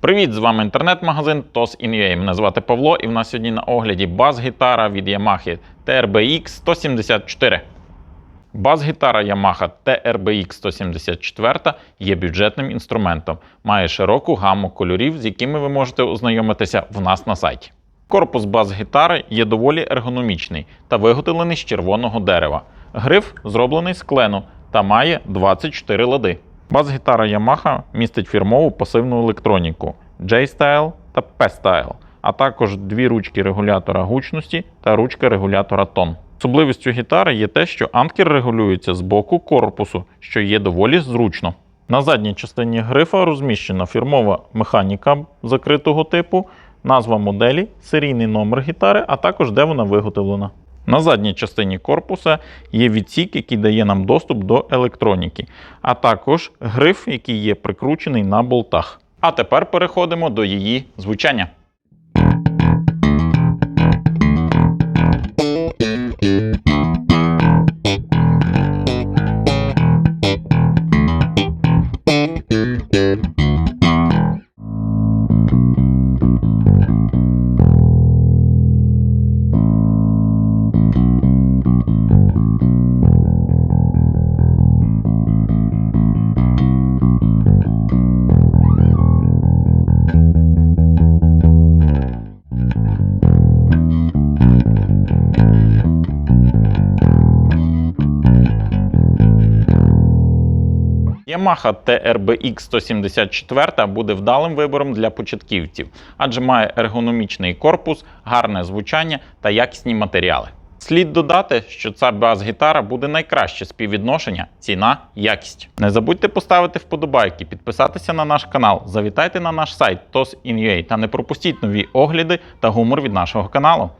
Привіт, з вами інтернет-магазин TOS.in.ua. Мене звати Павло, і в нас сьогодні на огляді бас-гітара від Yamaha TRBX 174. Бас-гітара Yamaha TRBX 174 є бюджетним інструментом, має широку гамму кольорів, з якими ви можете ознайомитися в нас на сайті. Корпус бас-гітари є доволі ергономічний та виготовлений з червоного дерева. Гриф зроблений з клену та має 24 лади. Бас-гітара Yamaha містить фірмову пасивну електроніку J-Style та P-Style, а також дві ручки регулятора гучності та ручка регулятора тон. Особливістю гітари є те, що анкер регулюється з боку корпусу, що є доволі зручно. На задній частині грифа розміщена фірмова механіка закритого типу, назва моделі, серійний номер гітари, а також де вона виготовлена. На задній частині корпуса є відсік, який дає нам доступ до електроніки, а також гриф, який є прикручений на болтах. А тепер переходимо до її звучання. Yamaha TRBX 174 буде вдалим вибором для початківців, адже має ергономічний корпус, гарне звучання та якісні матеріали. Слід додати, що ця бас-гітара буде найкраще співвідношення ціна-якість. Не забудьте поставити вподобайки, підписатися на наш канал, завітайте на наш сайт TOS.in.ua та не пропустіть нові огляди та гумор від нашого каналу.